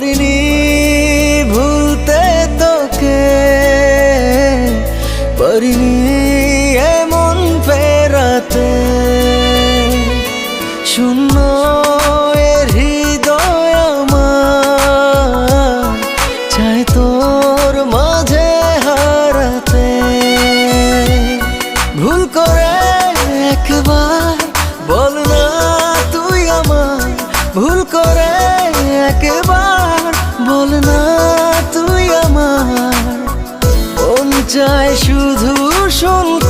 পারিনি ভুলতে তোকে পারিনি এমন ফেরাতে। শূন্য হৃদয় চাই তোর মাঝে ভুল করে একবার না তুই ভুল করে একেবারে চায় শুধু শুনতে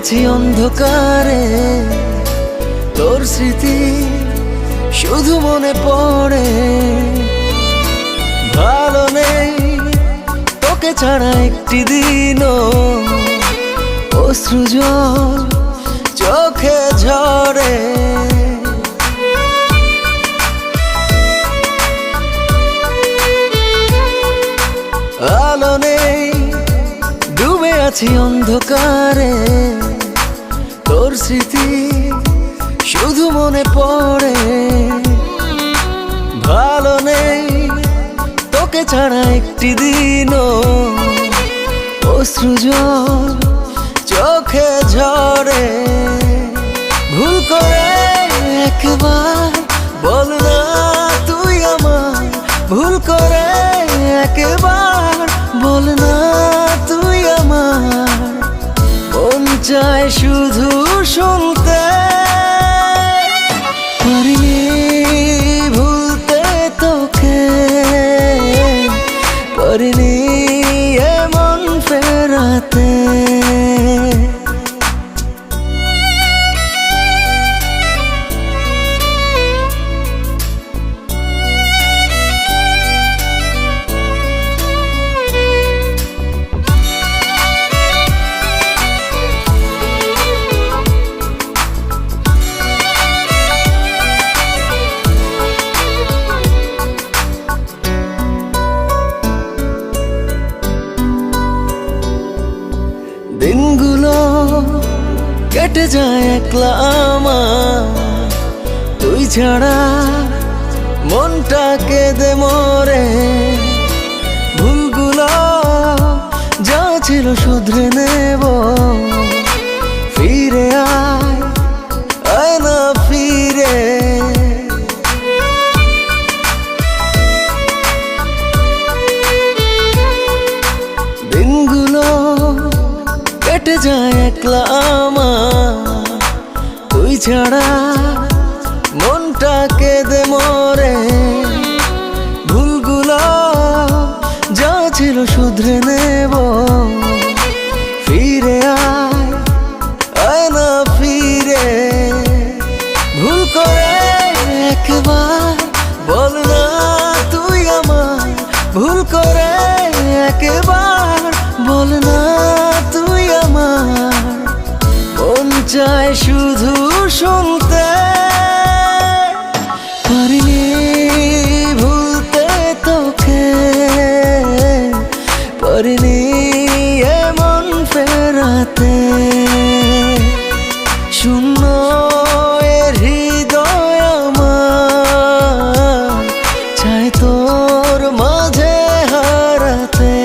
আছি অন্ধকারে। তোর স্মৃতি শুধু মনে পড়ে। ভালো নেই, তোকে ছাড়া একটি দিনও। অশ্রু জল চোখে ঝরে। আলো নেই, ডুবে আছি অন্ধকারে। তোর স্মৃতি শুধু মনে পড়ে। ভালো নেই তোকে ছাড়া একটি দিনও। অশ্রু জল চোখে ঝরে। ভুল করে একবার বল না তুই আমার। ভুল করে একবার বল না চায় শুধু শুনতে। পারিনি ভুলতে তোকে। পারিনি এমন ফেরাতে। দিনগুলো কেটে যায় একলা আমার। তুই ছাড়া মনটা কেঁদে মরে। ভুলগুলো যা ছিল শুধরে নেব। কেটে যায় একলা তুই ছাড়া মনটা কেঁদে মরে। ভুলগুলো যা ছিল শুধরে নেব। ফিরে আয় না ফিরে। ভুল করে একবার বল না তুই আমার ভুল করে একবার চায় শুধু শুনতে। পারিনি ভুলতে তোকে। পারিনি এমন ফেরাতে। শূন্য এর হৃদয় আমার, চাই তোর মাঝে হারাতে।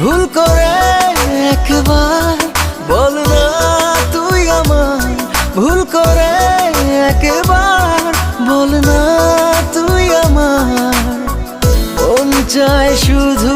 ভুল করে একবার বল না ভুল করে একবার বল না তুই আমার। মন চায় শুধু